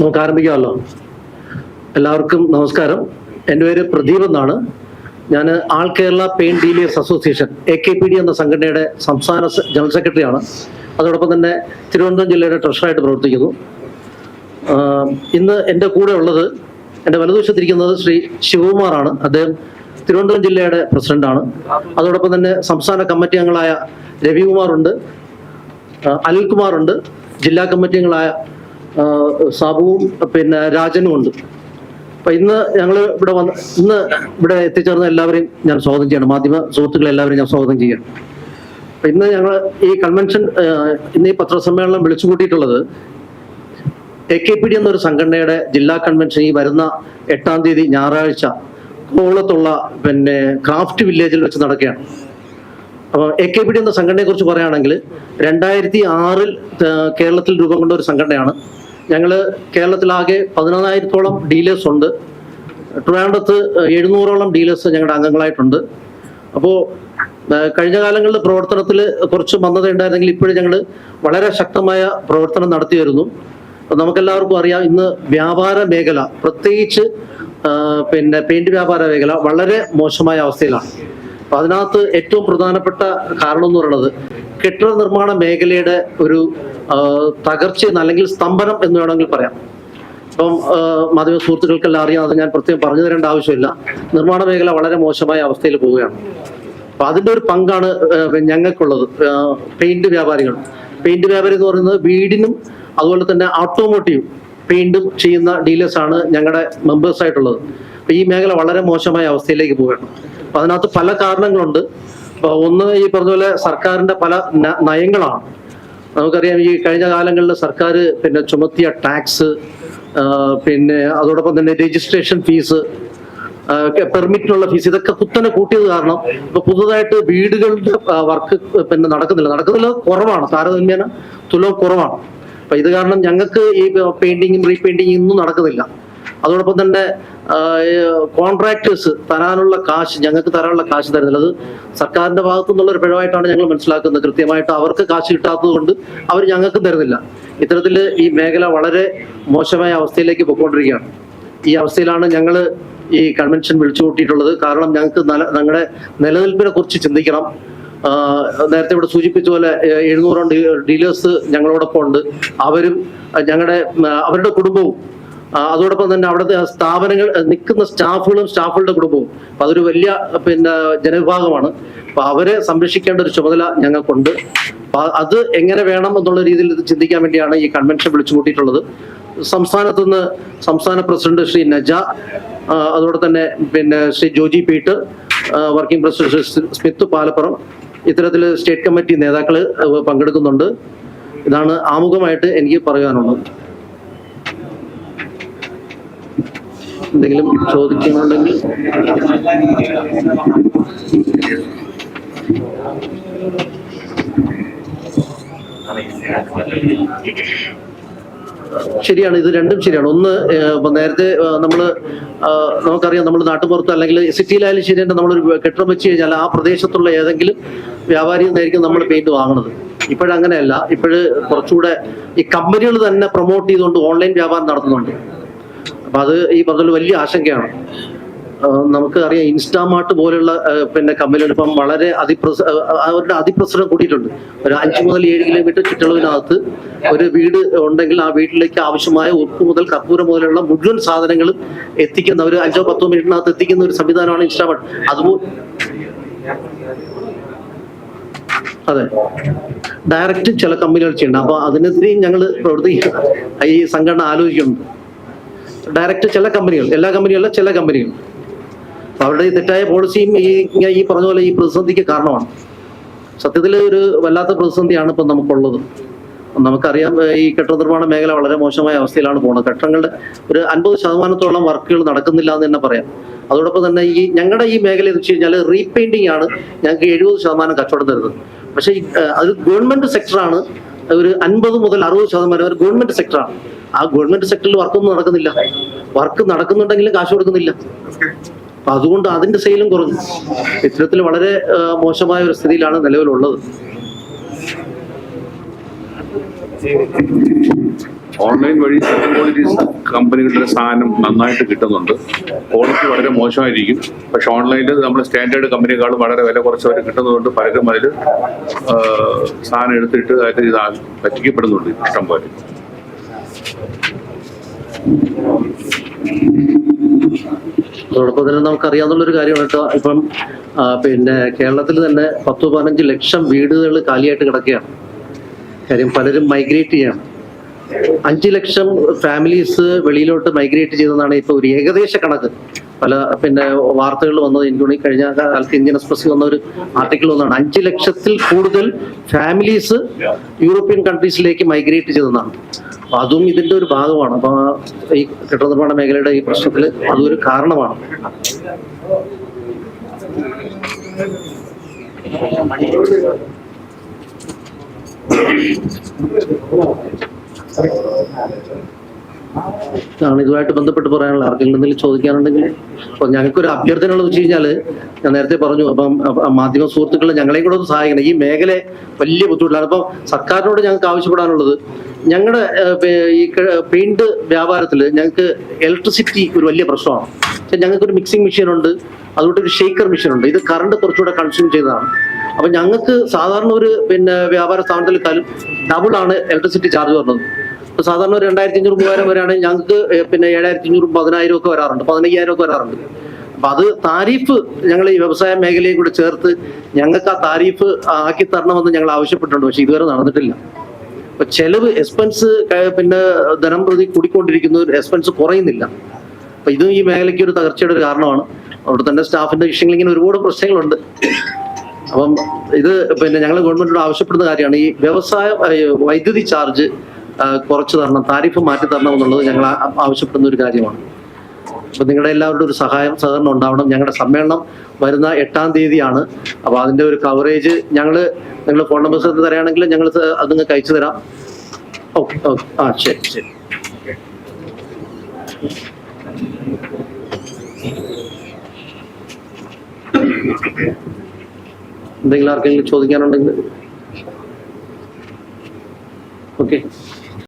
നമുക്ക് ആരംഭിക്കാമല്ലോ. എല്ലാവർക്കും നമസ്കാരം. എന്റെ പേര് പ്രദീപ് എന്നാണ്. ഞാൻ all Kerala paint dealers association A K P D എന്ന സംഘടനയുടെ സംസ്ഥാന ജനറൽ സെക്രട്ടറിയാണ്. അതോടൊപ്പം തന്നെ തിരുവനന്തപുരം ജില്ലയുടെ ട്രഷറായിട്ട് പ്രവർത്തിക്കുന്നു. ഇന്ന് എന്റെ കൂടെ ഉള്ളത് എന്റെ വലതുവശത്തിരിക്കുന്നത് ശ്രീ ശിവകുമാറാണ്. അദ്ദേഹം തിരുവനന്തപുരം ജില്ലയുടെ പ്രസിഡന്റാണ്. അതോടൊപ്പം തന്നെ സംസ്ഥാന കമ്മിറ്റി അംഗങ്ങളായ രവികുമാറുണ്ട് അനിൽകുമാറുണ്ട് ജില്ലാ കമ്മിറ്റി അംഗങ്ങളായ സാബുവും പിന്നെ രാജനും ഉണ്ട്. അപ്പൊ ഇന്ന് ഞങ്ങൾ ഇവിടെ വന്ന് ഇന്ന് ഇവിടെ എത്തിച്ചേർന്ന എല്ലാവരെയും ഞാൻ സ്വാഗതം ചെയ്യണം. മാധ്യമ സുഹൃത്തുക്കളെ എല്ലാവരെയും ഞാൻ സ്വാഗതം ചെയ്യണം. അപ്പൊ ഇന്ന് ഞങ്ങൾ ഈ കൺവെൻഷൻ ഇന്ന് ഈ പത്രസമ്മേളനം വിളിച്ചു കൂട്ടിയിട്ടുള്ളത് എ കെ പി ഡി എന്നൊരു സംഘടനയുടെ ജില്ലാ കൺവെൻഷൻ ഈ വരുന്ന എട്ടാം തീയതി ഞായറാഴ്ച കോളത്തുള്ള പിന്നെ ക്രാഫ്റ്റ് വില്ലേജിൽ വെച്ച് നടക്കുകയാണ്. അപ്പോൾ എ കെ പി ഡി എന്ന സംഘടനയെ കുറിച്ച് പറയുകയാണെങ്കിൽ രണ്ടായിരത്തി ആറിൽ കേരളത്തിൽ രൂപം കൊണ്ട ഒരു സംഘടനയാണ് ഞങ്ങൾ കേരളത്തിലാകെ പതിനൊന്നായിരത്തോളം ഡീലേഴ്സ് ഉണ്ട്. ട്രിവാൻഡ്രത്ത് എഴുന്നൂറോളം ഡീലേഴ്സ് ഞങ്ങളുടെ അംഗങ്ങളായിട്ടുണ്ട്. അപ്പോൾ കഴിഞ്ഞ കാലങ്ങളിൽ പ്രവർത്തനത്തിൽ കുറച്ച് മന്ദത ഉണ്ടായിരുന്നെങ്കിൽ ഇപ്പോഴും ഞങ്ങൾ വളരെ ശക്തമായ പ്രവർത്തനം നടത്തി വരുന്നു. നമുക്കെല്ലാവർക്കും അറിയാം ഇന്ന് വ്യാപാര മേഖല പ്രത്യേകിച്ച് പിന്നെ പെയിന്റ് വ്യാപാര മേഖല വളരെ മോശമായ അവസ്ഥയിലാണ്. അപ്പൊ അതിനകത്ത് ഏറ്റവും പ്രധാനപ്പെട്ട കാരണം എന്ന് പറയുന്നത് കെട്ടിട നിർമ്മാണ മേഖലയുടെ ഒരു തകർച്ചയെന്ന് തകർച്ച അല്ലെങ്കിൽ സ്തംഭനം എന്ന് വേണമെങ്കിൽ പറയാം. ഇപ്പം മാധ്യമ സുഹൃത്തുക്കൾക്കെല്ലാം അറിയാം അത് ഞാൻ പ്രത്യേകം പറഞ്ഞു തരേണ്ട ആവശ്യമില്ല. നിർമ്മാണ മേഖല വളരെ മോശമായ അവസ്ഥയിൽ പോവുകയാണ്. അപ്പൊ അതിന്റെ ഒരു പങ്കാണ് ഞങ്ങൾക്കുള്ളത് പെയിന്റ് വ്യാപാരികൾ. പെയിന്റ് വ്യാപാരി എന്ന് പറയുന്നത് വീടിനും അതുപോലെ തന്നെ ഓട്ടോമോട്ടീവ് പെയിന്റും ചെയ്യുന്ന ഡീലേഴ്സ് ആണ് ഞങ്ങളുടെ മെമ്പേഴ്സ് ആയിട്ടുള്ളത്. ഈ മേഖല വളരെ മോശമായ അവസ്ഥയിലേക്ക് പോവുകയാണ്. അപ്പൊ അതിനകത്ത് പല കാരണങ്ങളുണ്ട്. ഒന്ന് ഈ പറഞ്ഞ പോലെ സർക്കാരിന്റെ പല നയങ്ങളാണ്. നമുക്കറിയാം ഈ കഴിഞ്ഞ കാലങ്ങളിൽ സർക്കാർ പിന്നെ ചുമത്തിയ ടാക്സ് പിന്നെ അതോടൊപ്പം തന്നെ രജിസ്ട്രേഷൻ ഫീസ് പെർമിറ്റിനുള്ള ഫീസ് ഇതൊക്കെ കുത്തനെ കൂട്ടിയത് കാരണം ഇപ്പൊ പുതുതായിട്ട് വീടുകളുടെ വർക്ക് പിന്നെ നടക്കുന്നില്ല. നടക്കുന്നില്ല കുറവാണ്. താരതമ്യേന തുലവും കുറവാണ്. അപ്പൊ ഇത് കാരണം ഞങ്ങൾക്ക് ഈ പെയിന്റിങ്ങും റീപെയിന്റിങ്ങും ഒന്നും നടക്കുന്നില്ല. അതോടൊപ്പം തന്നെ കോൺട്രാക്ടേഴ്സ് തരാനുള്ള കാശ് ഞങ്ങൾക്ക് തരാനുള്ള കാശ് തരുന്നില്ല. അത് സർക്കാരിന്റെ ഭാഗത്തു നിന്നുള്ള ഒരു പിഴവായിട്ടാണ് ഞങ്ങൾ മനസ്സിലാക്കുന്നത്. കൃത്യമായിട്ട് അവർക്ക് കാശ് കിട്ടാത്തത് കൊണ്ട് അവർ ഞങ്ങൾക്കും തരുന്നില്ല. ഇത്തരത്തിൽ ഈ മേഖല വളരെ മോശമായ അവസ്ഥയിലേക്ക് പോയിക്കൊണ്ടിരിക്കുകയാണ്. ഈ അവസ്ഥയിലാണ് ഞങ്ങൾ ഈ കൺവെൻഷൻ വിളിച്ചു കൂട്ടിയിട്ടുള്ളത് കാരണം ഞങ്ങൾക്ക് ഞങ്ങളുടെ നിലനിൽപ്പിനെ കുറിച്ച് ചിന്തിക്കണം നേരത്തെ ഇവിടെ സൂചിപ്പിച്ച പോലെ എഴുന്നൂറോളം ഡീലേഴ്സ് ഞങ്ങളോടൊപ്പം ഉണ്ട് അവരും ഞങ്ങളുടെ അവരുടെ കുടുംബവും അതോടൊപ്പം തന്നെ അവിടുത്തെ സ്ഥാപനങ്ങൾ നിൽക്കുന്ന സ്റ്റാഫുകളും സ്റ്റാഫുകളുടെ കുടുംബവും. അപ്പൊ അതൊരു വലിയ പിന്നെ ജനവിഭാഗമാണ്. അപ്പൊ അവരെ സംരക്ഷിക്കേണ്ട ഒരു ചുമതല ഞങ്ങൾക്കുണ്ട്. അത് എങ്ങനെ വേണം എന്നുള്ള രീതിയിൽ ഇത് ചിന്തിക്കാൻ വേണ്ടിയാണ് ഈ കൺവെൻഷൻ വിളിച്ചു കൂട്ടിയിട്ടുള്ളത് സംസ്ഥാനത്ത് നിന്ന് സംസ്ഥാന പ്രസിഡന്റ് ശ്രീ നജ അതോടെ തന്നെ പിന്നെ Shri Joji P working president Shri Smith Palappuram ഇത്തരത്തിൽ സ്റ്റേറ്റ് കമ്മിറ്റി നേതാക്കൾ പങ്കെടുക്കുന്നുണ്ട്. ഇതാണ് ആമുഖമായിട്ട് എനിക്ക് പറയാനുള്ളത്. എന്തെങ്കിലും ചോദിക്കുന്നുണ്ടെങ്കിൽ ശരിയാണ് ഇത് രണ്ടും ശരിയാണ്. ഒന്ന് നേരത്തെ നമ്മൾ നമുക്കറിയാം നമ്മൾ നാട്ടുപുറത്ത് അല്ലെങ്കിൽ സിറ്റിയിലായാലും ശരി തന്നെ നമ്മളൊരു കെട്ടിടം വെച്ച് കഴിഞ്ഞാൽ ആ പ്രദേശത്തുള്ള ഏതെങ്കിലും വ്യാപാരിയിൽ നിന്നായിരിക്കും നമ്മൾ പെയിന്റ് വാങ്ങുന്നത്. ഇപ്പോഴങ്ങനെയല്ല. ഇപ്പോഴ് കുറച്ചുകൂടെ ഈ കമ്പനികൾ തന്നെ പ്രൊമോട്ട് ചെയ്തുകൊണ്ട് ഓൺലൈൻ വ്യാപാരം നടത്തുന്നുണ്ട്. അപ്പൊ അത് ഈ പറഞ്ഞ വലിയ ആശങ്കയാണ്. നമുക്ക് അറിയാം ഇൻസ്റ്റാമാർട്ട് പോലുള്ള പിന്നെ കമ്പനികൾ ഇപ്പം വളരെ അതിപ്രസ അവരുടെ അതിപ്രസരം കൂടിയിട്ടുണ്ട്. ഒരു അഞ്ച് മുതൽ ഏഴ് കിലോമീറ്റർ ചുറ്റളവിനകത്ത് ഒരു വീട് ഉണ്ടെങ്കിൽ ആ വീട്ടിലേക്ക് ആവശ്യമായ ഉപ്പ് മുതൽ കർപ്പൂരം മുതലുള്ള മുഴുവൻ സാധനങ്ങളും എത്തിക്കുന്ന ഒരു അഞ്ചോ പത്തോ മിനിറ്റിനകത്ത് എത്തിക്കുന്ന ഒരു സംവിധാനമാണ് ഇൻസ്റ്റാമാർട്ട്. അതുപോലെ അതെ. ഡയറക്റ്റ് ചില കമ്പനികൾ ചെയ്യുന്നുണ്ട്. അപ്പൊ അതിനെതിരെയും ഞങ്ങൾ പ്രവർത്തിക്കുക ഈ സംഘടന ആലോചിക്കുന്നുണ്ട്. ഡയറക്റ്റ് ചില കമ്പനികൾ എല്ലാ കമ്പനികളിലും ചില കമ്പനികൾ അവരുടെ ഈ തെറ്റായ പോളിസിയും ഈ ഈ പറഞ്ഞ പോലെ ഈ പ്രതിസന്ധിക്ക് കാരണമാണ്. സത്യത്തിൽ ഒരു വല്ലാത്ത പ്രതിസന്ധിയാണ് ഇപ്പം നമുക്കുള്ളത്. നമുക്കറിയാം ഈ കെട്ടിട നിർമ്മാണ മേഖല വളരെ മോശമായ അവസ്ഥയിലാണ് പോകുന്നത്. കെട്ടിടങ്ങളുടെ ഒരു അൻപത് ശതമാനത്തോളം വർക്കുകൾ നടക്കുന്നില്ല എന്ന് തന്നെ പറയാം. അതോടൊപ്പം തന്നെ ഈ ഞങ്ങളുടെ ഈ മേഖല എന്ന് വെച്ച് കഴിഞ്ഞാൽ റീപെയിന്റിംഗ് ആണ് ഞങ്ങൾക്ക് എഴുപത് ശതമാനം കച്ചവടം തരുന്നത്. പക്ഷേ അത് ഗവൺമെന്റ് സെക്ടറാണ് ഒരു അൻപത് മുതൽ അറുപത് ശതമാനം ഒരു ഗവൺമെന്റ് സെക്ടറാണ് ആ ഗവൺമെന്റ് സെക്ടറിൽ വർക്കൊന്നും നടക്കുന്നില്ല. വർക്ക് നടക്കുന്നുണ്ടെങ്കിലും കാശ് കൊടുക്കുന്നില്ല. അപ്പൊ അതുകൊണ്ട് അതിന്റെ സെയിലും കുറഞ്ഞു. ഇത്തരത്തിൽ വളരെ മോശമായ ഒരു സ്ഥിതിയിലാണ് നിലവിലുള്ളത്. ഓൺലൈൻ വഴി ക്വാളിറ്റീസ് കമ്പനികളുടെ സാധനം നന്നായിട്ട് കിട്ടുന്നുണ്ട്. ക്വാളിറ്റി വളരെ മോശമായിരിക്കും. പക്ഷെ ഓൺലൈനിൽ നമ്മൾ സ്റ്റാൻഡേർഡ് കമ്പനിക്കാളും വളരെ വില കുറച്ചവർ കിട്ടുന്നതുകൊണ്ട് പലരും അതിൽ സാധനം എടുത്തിട്ട് അതിൽ ഇത് പറ്റിക്കപ്പെടുന്നുണ്ട് ഇഷ്ടം പോലെ അതോടൊപ്പം തന്നെ നമുക്കറിയാവുന്നുള്ളൊരു കാര്യമാണ് കേട്ടോ. ഇപ്പം പിന്നെ കേരളത്തിൽ തന്നെ പത്ത് പതിനഞ്ച് ലക്ഷം വീടുകൾ കാലിയായിട്ട് കിടക്കുകയാണ്. കാര്യം പലരും മൈഗ്രേറ്റ് ചെയ്യണം. അഞ്ച് ലക്ഷം ഫാമിലീസ് വെളിയിലോട്ട് മൈഗ്രേറ്റ് ചെയ്തെന്നാണ് ഇപ്പൊ ഒരു ഏകദേശ കണക്ക്. പല പിന്നെ വാർത്തകൾ വന്നത് എനിക്ക് കഴിഞ്ഞ കാലത്ത് ഇന്ത്യൻ എക്സ്പ്രസിൽ വന്ന ഒരു ആർട്ടിക്കിൾ വന്നതാണ് അഞ്ച് ലക്ഷത്തിൽ കൂടുതൽ ഫാമിലീസ് യൂറോപ്യൻ കൺട്രീസിലേക്ക് മൈഗ്രേറ്റ് ചെയ്തതാണ്. അപ്പൊ അതും ഇതിന്റെ ഒരു ഭാഗമാണ്. അപ്പൊ ഈ കെട്ടിട നിർമ്മാണ മേഖലയുടെ ഈ പ്രശ്നത്തിൽ അതൊരു കാരണമാണ്. ആണ് ഇതുമായിട്ട് ബന്ധപ്പെട്ട് പറയാനുള്ള ആർക്കെങ്കിലും എന്തെങ്കിലും ചോദിക്കാനുണ്ടെങ്കിൽ അപ്പൊ ഞങ്ങൾക്കൊരു അഭ്യർത്ഥന ഉള്ളത് വെച്ച് കഴിഞ്ഞാൽ ഞാൻ നേരത്തെ പറഞ്ഞു അപ്പം മാധ്യമ സുഹൃത്തുക്കളെ ഞങ്ങളെയും കൂടെ ഒന്ന് സഹായിക്കണം. ഈ മേഖല വലിയ ബുദ്ധിമുട്ടാണ് അപ്പം സർക്കാരിനോട് ഞങ്ങൾക്ക് ആവശ്യപ്പെടാനുള്ളത് ഞങ്ങളുടെ ഈ പെയിന്റ് വ്യാപാരത്തിൽ ഞങ്ങൾക്ക് ഇലക്ട്രിസിറ്റി ഒരു വലിയ പ്രശ്നമാണ്. ഞങ്ങൾക്ക് ഒരു മിക്സിംഗ് മെഷീൻ ഉണ്ട് അതുകൊണ്ട് ഒരു ഷേക്കർ മെഷീൻ ഉണ്ട്. ഇത് കറണ്ട് കുറച്ചുകൂടെ കൺസ്യൂം ചെയ്തതാണ്. അപ്പൊ ഞങ്ങൾക്ക് സാധാരണ ഒരു പിന്നെ വ്യാപാര സ്ഥാപനത്തിലേക്കാളും ഡബിൾ ആണ് ഇലക്ട്രിസിറ്റി ചാർജ് വരുന്നത് സാധാരണ ഒരു രണ്ടായിരത്തി അഞ്ഞൂറ് മൂവായിരം വരെയാണെങ്കിൽ ഞങ്ങൾക്ക് പിന്നെ ഏഴായിരത്തി അഞ്ഞൂറും പതിനായിരം ഒക്കെ വരാറുണ്ട്. പതിനയ്യായിരം ഒക്കെ വരാറുണ്ട്. അപ്പൊ അത് താരിഫ് ഞങ്ങൾ ഈ വ്യവസായ മേഖലയും കൂടെ ചേർത്ത് ഞങ്ങൾക്ക് ആ താരിഫ് ആക്കി തരണമെന്ന് ഞങ്ങൾ ആവശ്യപ്പെട്ടിട്ടുണ്ട്. പക്ഷെ ഇതുവരെ നടന്നിട്ടില്ല. അപ്പൊ ചെലവ് എക്സ്പെൻസ് പിന്നെ ധനം പ്രതി ഒരു എക്സ്പെൻസ് കുറയുന്നില്ല. അപ്പൊ ഇതും ഈ മേഖലയ്ക്ക് ഒരു തകർച്ചയുടെ ഒരു കാരണമാണ്. അവിടെ തന്നെ സ്റ്റാഫിന്റെ വിഷയങ്ങൾ ഇങ്ങനെ ഒരുപാട് പ്രശ്നങ്ങളുണ്ട്. അപ്പം ഇത് പിന്നെ ഞങ്ങൾ ഗവൺമെന്റിനോട് ആവശ്യപ്പെടുന്ന കാര്യമാണ്. ഈ വ്യവസായ വൈദ്യുതി ചാർജ് കുറച്ച് തരണം താരിഫ് മാറ്റി തരണം എന്നുള്ളത് ഞങ്ങൾ ആവശ്യപ്പെടുന്ന ഒരു കാര്യമാണ്. അപ്പൊ നിങ്ങളുടെ എല്ലാവരുടെ ഒരു സഹായം സഹകരണം ഉണ്ടാവണം. ഞങ്ങളുടെ സമ്മേളനം വരുന്ന എട്ടാം തീയതിയാണ്. അപ്പൊ അതിന്റെ ഒരു കവറേജ് ഞങ്ങൾ നിങ്ങൾ ഫോൺ നമ്പർ തരാണെങ്കിൽ ഞങ്ങൾ അത് നിങ്ങൾക്ക് അയച്ചു തരാം. ഓക്കെ ഓക്കെ ആ ശരി ശരി. എന്തെങ്കിലും ആർക്കെങ്കിലും ചോദിക്കാനുണ്ടെങ്കിൽ. ഓക്കെ